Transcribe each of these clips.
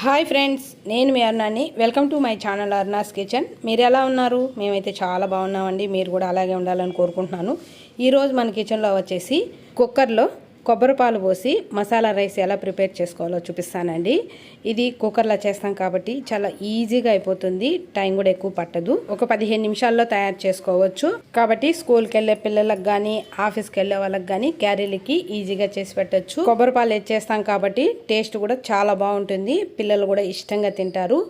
Hi friends నేను మీ అర్నాని welcome to my channel అర్నాస్ kitchen. మీరు ఎలా ఉన్నారు? మేమైతే చాలా బాగున్నామండి. మీరు కూడా అలాగే ఉండాలని కోరుకుంటున్నాను. ఈరోజు మన కిచెన్లో వచ్చేసి కుక్కర్లో కొబ్బరి పాలు పోసి మసాలా రైస్ ఎలా ప్రిపేర్ చేసుకోవాలో చూపిస్తానండి. ఇది కుక్కర్లో చేస్తాం కాబట్టి చాలా ఈజీగా అయిపోతుంది. టైం కూడా ఎక్కువ పట్టదు. ఒక పదిహేను నిమిషాల్లో తయారు చేసుకోవచ్చు. కాబట్టి స్కూల్కి వెళ్ళే పిల్లలకు కానీ ఆఫీస్కి వెళ్ళే వాళ్ళకి కానీ క్యారీలకి ఈజీగా చేసి పెట్టచ్చు. కొబ్బరి పాలు చేస్తాం కాబట్టి టేస్ట్ కూడా చాలా బాగుంటుంది. పిల్లలు కూడా ఇష్టంగా తింటారు.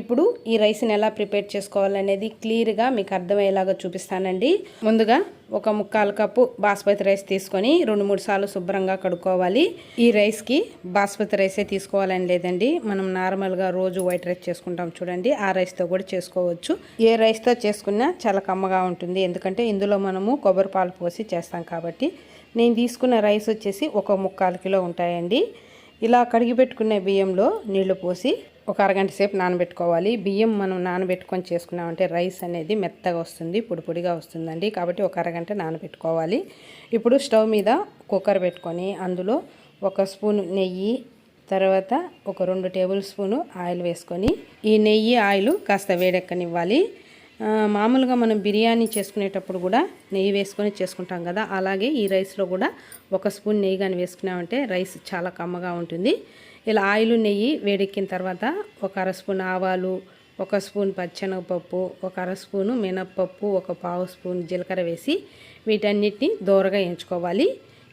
ఇప్పుడు ఈ రైస్ని ఎలా ప్రిపేర్ చేసుకోవాలనేది క్లియర్గా మీకు అర్థమయ్యేలాగా చూపిస్తానండి. ముందుగా ఒక ముక్కాలు కప్పు బాస్మతి రైస్ తీసుకొని రెండు మూడు సార్లు శుభ్రంగా కడుక్కోవాలి. ఈ రైస్కి బాస్మతి రైసే తీసుకోవాలని లేదండి. మనం నార్మల్గా రోజు వైట్ రైస్ చేసుకుంటాం చూడండి. ఆ రైస్తో కూడా చేసుకోవచ్చు. ఏ రైస్తో చేసుకున్నా చాలా కమ్మగా ఉంటుంది. ఎందుకంటే ఇందులో మనము కొబ్బరి పాలు పోసి చేస్తాం కాబట్టి. నేను తీసుకున్న రైస్ వచ్చేసి ఒక ముక్కాలు కిలో ఉంటాయండి. ఇలా కడిగి పెట్టుకునే బియ్యంలో నీళ్ళు పోసి ఒక అరగంట సేపు నానబెట్టుకోవాలి. బియ్యం మనం నానబెట్టుకొని చేసుకున్నామంటే రైస్ అనేది మెత్తగా వస్తుంది పొడిపొడిగా వస్తుందండి. కాబట్టి ఒక అరగంట నానబెట్టుకోవాలి. ఇప్పుడు స్టవ్ మీద కుక్కర్ పెట్టుకొని అందులో ఒక స్పూన్ నెయ్యి తర్వాత ఒక రెండు టేబుల్ స్పూను ఆయిల్ వేసుకొని ఈ నెయ్యి ఆయిల్ కాస్త వేడెక్కనివ్వాలి. మామూలుగా మనం బిర్యానీ చేసుకునేటప్పుడు కూడా నెయ్యి వేసుకొని చేసుకుంటాం కదా. అలాగే ఈ రైస్లో కూడా ఒక స్పూన్ నెయ్యి కానీ వేసుకున్నామంటే రైస్ చాలా కమ్మగా ఉంటుంది. ఇలా ఆయిల్ నెయ్యి వేడెక్కిన తర్వాత ఒక అర స్పూన్ ఆవాలు ఒక స్పూన్ పచ్చెనగపప్పు ఒక అర స్పూను మినప్పప్పు ఒక పావు స్పూన్ జీలకర్ర వేసి వీటన్నిటిని దోరగా ఎంచుకోవాలి.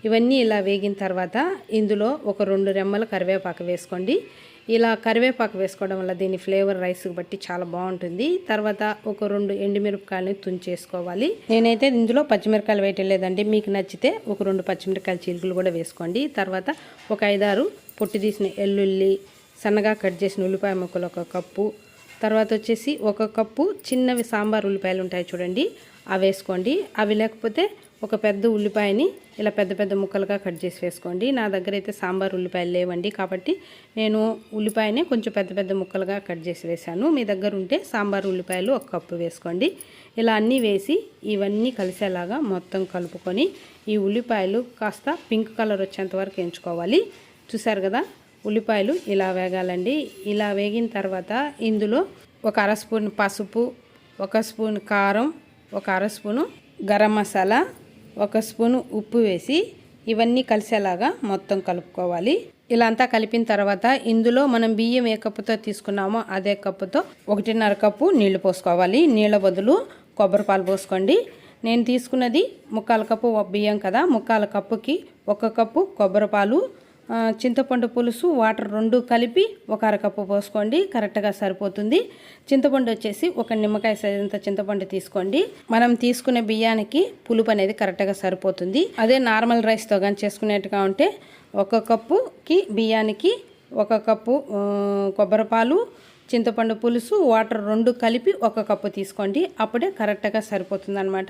ఇవన్నీ ఇలా వేగిన తర్వాత ఇందులో ఒక రెండు రెమ్మల కరివేపాకు వేసుకోండి. ఇలా కరివేపాకు వేసుకోవడం వల్ల దీని ఫ్లేవర్ రైస్కి బట్టి చాలా బాగుంటుంది. తర్వాత ఒక రెండు ఎండుమిరపకాయలని తుంచేసుకోవాలి. నేనైతే ఇందులో పచ్చిమిరకాయలు వేయటలేదండి మీకు నచ్చితే ఒక రెండు పచ్చిమిరపకాయలు చీలుకలు కూడా వేసుకోండి. తర్వాత ఒక ఐదారు పొట్టి తీసిన ఎల్లుల్లి సన్నగా కట్ చేసిన ఉల్లిపాయ ముక్కలు ఒక కప్పు తర్వాత వచ్చేసి ఒక కప్పు చిన్నవి సాంబార్ ఉల్లిపాయలు ఉంటాయి చూడండి. అవి వేసుకోండి. అవి లేకపోతే ఒక పెద్ద ఉల్లిపాయని ఇలా పెద్ద పెద్ద ముక్కలుగా కట్ చేసి వేసుకోండి. నా దగ్గర అయితే సాంబార్ ఉల్లిపాయలు లేవండి కాబట్టి నేను ఉల్లిపాయనే కొంచెం పెద్ద పెద్ద ముక్కలుగా కట్ చేసి వేసాను మీ దగ్గర ఉంటే సాంబార్ ఉల్లిపాయలు ఒక కప్పు వేసుకోండి. ఇలా అన్నీ వేసి ఇవన్నీ కలిసేలాగా మొత్తం కలుపుకొని ఈ ఉల్లిపాయలు కాస్త పింక్ కలర్ వచ్చేంత వరకు ఎంచుకోవాలి. చూసారు కదా? ఉల్లిపాయలు ఇలా వేగాలండి. ఇలా వేగిన తర్వాత ఇందులో ఒక అర స్పూన్ పసుపు ఒక స్పూన్ కారం ఒక అర స్పూను గరం మసాలా ఒక స్పూను ఉప్పు వేసి ఇవన్నీ కలిసేలాగా మొత్తం కలుపుకోవాలి. ఇలా అంతా కలిపిన తర్వాత ఇందులో మనం బియ్యం ఏ కప్పుతో తీసుకున్నామో అదే కప్పుతో ఒకటిన్నర కప్పు నీళ్ళు పోసుకోవాలి. నీళ్ళ బదులు కొబ్బరి పాలు పోసుకోండి. నేను తీసుకున్నది ముక్కాల కప్పు బియ్యం కదా ముక్కాల కప్పుకి ఒక కప్పు కొబ్బరి పాలు చింతపండు పులుసు వాటర్ రెండు కలిపి ఒక అరకప్పు పోసుకోండి. కరెక్ట్గా సరిపోతుంది. చింతపండు వచ్చేసి ఒక నిమ్మకాయ సైజంత చింతపండు తీసుకోండి. మనం తీసుకునే బియ్యానికి పులుపు అనేది కరెక్ట్గా సరిపోతుంది. అదే నార్మల్ రైస్తో కానీ చేసుకునేట్టుగా ఉంటే ఒక కప్పుకి బియ్యానికి ఒక కప్పు కొబ్బరిపాలు చింతపండు పులుసు వాటర్ రెండు కలిపి ఒక కప్పు తీసుకోండి. అప్పుడే కరెక్ట్గా సరిపోతుంది అనమాట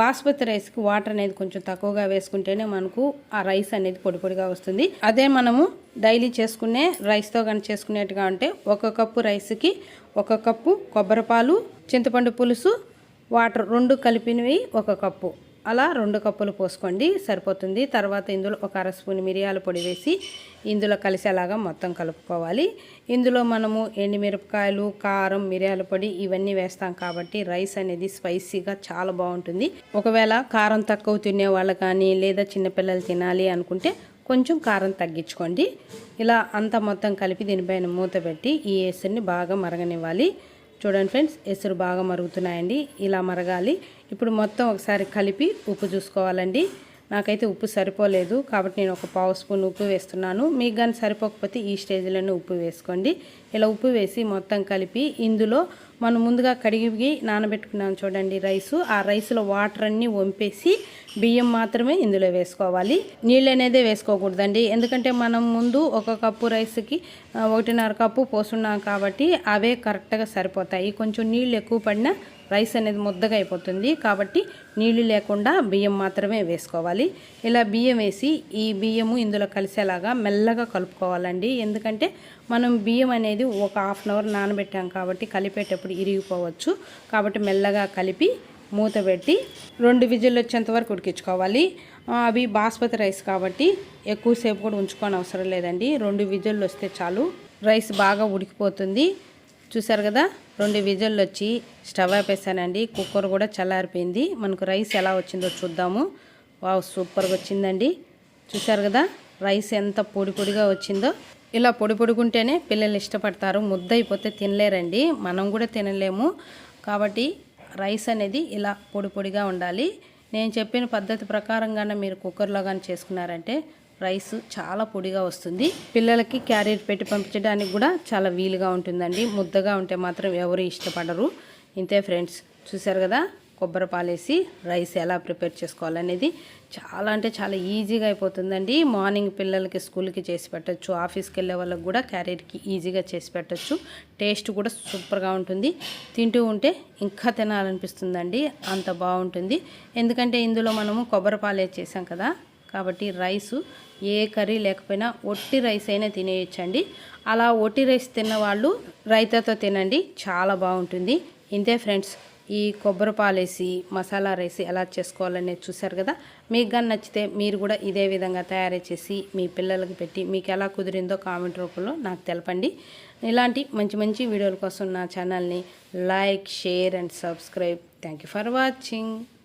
బాస్మతి రైస్కి వాటర్ అనేది కొంచెం తక్కువగా వేసుకుంటేనే మనకు ఆ రైస్ అనేది పొడి పొడిగా వస్తుంది. అదే మనము డైలీ చేసుకునే రైస్తో కానీ చేసుకునేట్టుగా ఉంటే ఒక కప్పు రైస్కి ఒక కప్పు కొబ్బరిపాలు చింతపండు పులుసు వాటర్ రెండు కలిపినవి ఒక కప్పు. అలా రెండు కప్పులు పోసుకోండి సరిపోతుంది. తర్వాత ఇందులో ఒక అర స్పూన్ మిరియాల పొడి వేసి ఇందులో కలిసేలాగా మొత్తం కలుపుకోవాలి. ఇందులో మనము ఎండుమిరపకాయలు కారం మిరియాల పొడి ఇవన్నీ వేస్తాం కాబట్టి రైస్ అనేది స్పైసీగా చాలా బాగుంటుంది. ఒకవేళ కారం తక్కువ తినే వాళ్ళు కానీ లేదా చిన్నపిల్లలు తినాలి అనుకుంటే కొంచెం కారం తగ్గించుకోండి. ఇలా అంతా మొత్తం కలిపి దీనిపైన మూత పెట్టి ఈ ఎసురుని బాగా మరగనివ్వాలి. చూడండి ఫ్రెండ్స్ ఎసురు బాగా మరుగుతున్నాయండి. ఇలా మరగాలి. ఇప్పుడు మొత్తం ఒకసారి కలిపి ఉప్పు చూసుకోవాలండి. నాకైతే ఉప్పు సరిపోలేదు కాబట్టి నేను ఒక పావు స్పూన్ ఉప్పు వేస్తున్నాను. మీకు కానీ సరిపోకపోతే ఈ స్టేజ్లోనే ఉప్పు వేసుకోండి. ఇలా ఉప్పు వేసి మొత్తం కలిపి ఇందులో మనం ముందుగా కడిగి నానబెట్టుకున్నాం చూడండి రైసు. ఆ రైస్లో వాటర్ అన్నీ వంపేసి బియ్యం మాత్రమే ఇందులో వేసుకోవాలి. నీళ్ళు అనేది వేసుకోకూడదండి. ఎందుకంటే మనం ముందు ఒక కప్పు రైస్కి ఒకటిన్నర కప్పు పోసున్నాం కాబట్టి అవే కరెక్ట్గా సరిపోతాయి. కొంచెం నీళ్ళు ఎక్కువ పడినా రైస్ అనేది ముద్దగా అయిపోతుంది. కాబట్టి నీళ్ళు లేకుండా బియ్యం మాత్రమే వేసుకోవాలి. ఇలా బియ్యం వేసి ఈ బియ్యము ఇందులో కలిసేలాగా మెల్లగా కలుపుకోవాలండి. ఎందుకంటే మనం బియ్యం అనేది ఒక హాఫ్ అన్ అవర్ నానబెట్టాం కాబట్టి కలిపేటప్పుడు ఇరిగిపోవచ్చు. కాబట్టి మెల్లగా కలిపి మూత పెట్టి రెండు విజిల్లు వచ్చేంత వరకు ఉడికించుకోవాలి. అవి బాస్మతి రైస్ కాబట్టి ఎక్కువసేపు కూడా ఉంచుకోని అవసరం లేదండి. రెండు విజిల్లు వస్తే చాలు. రైస్ బాగా ఉడికిపోతుంది. చూసారు కదా? రెండు విజల్లు వచ్చి స్టవ్ ఆపేసానండి. కుక్కర్ కూడా చల్లారిపోయింది. మనకు రైస్ ఎలా వచ్చిందో చూద్దాము. వావ్ సూపర్గా వచ్చిందండి. చూసారు కదా? రైస్ ఎంత పొడి పొడిగా వచ్చిందో. ఇలా పొడి పొడుగుంటేనే పిల్లలు ఇష్టపడతారు. ముద్ద అయిపోతే తినలేరండి. మనం కూడా తినలేము. కాబట్టి రైస్ అనేది ఇలా పొడి పొడిగా ఉండాలి. నేను చెప్పిన పద్ధతి ప్రకారంగానే మీరు కుక్కర్లో కానీ చేసుకున్నారంటే రైస్ చాలా పొడిగా వస్తుంది. పిల్లలకి క్యారెట్ పెట్టి పంపించడానికి కూడా చాలా వీలుగా ఉంటుందండి. ముద్దగా ఉంటే మాత్రం ఎవరు ఇష్టపడరు. ఇంతే ఫ్రెండ్స్ చూసారు కదా? కొబ్బరి పాలేసి రైస్ ఎలా ప్రిపేర్ చేసుకోవాలనేది. చాలా అంటే చాలా ఈజీగా అయిపోతుందండి. మార్నింగ్ పిల్లలకి స్కూల్కి చేసి పెట్టచ్చు. ఆఫీస్కి వెళ్ళే వాళ్ళకి కూడా క్యారెట్కి ఈజీగా చేసి పెట్టచ్చు. టేస్ట్ కూడా సూపర్గా ఉంటుంది. తింటూ ఉంటే ఇంకా తినాలనిపిస్తుందండి. అంత బాగుంటుంది. ఎందుకంటే ఇందులో మనము కొబ్బరి పాలే చేసాం కదా? కాబట్టి రైసు ఏ కర్రీ లేకపోయినా ఒట్టి రైస్ అయినా తినేయచ్చండి. అలా ఒట్టి రైస్ తిన్నవాళ్ళు రైతాతో తినండి చాలా బాగుంటుంది. ఇంతే ఫ్రెండ్స్ ఈ కొబ్బరి పాలేసి మసాలా రైస్ ఎలా చేసుకోవాలనేది చూశారు కదా? మీకు కానీ నచ్చితే మీరు కూడా ఇదే విధంగా తయారు చేసి మీ పిల్లలకి పెట్టి మీకు ఎలా కుదిరిందో కామెంట్ రూపంలో నాకు తెలపండి. ఇలాంటి మంచి మంచి వీడియోల కోసం నా ఛానల్ని like share and subscribe. Thank you for watching.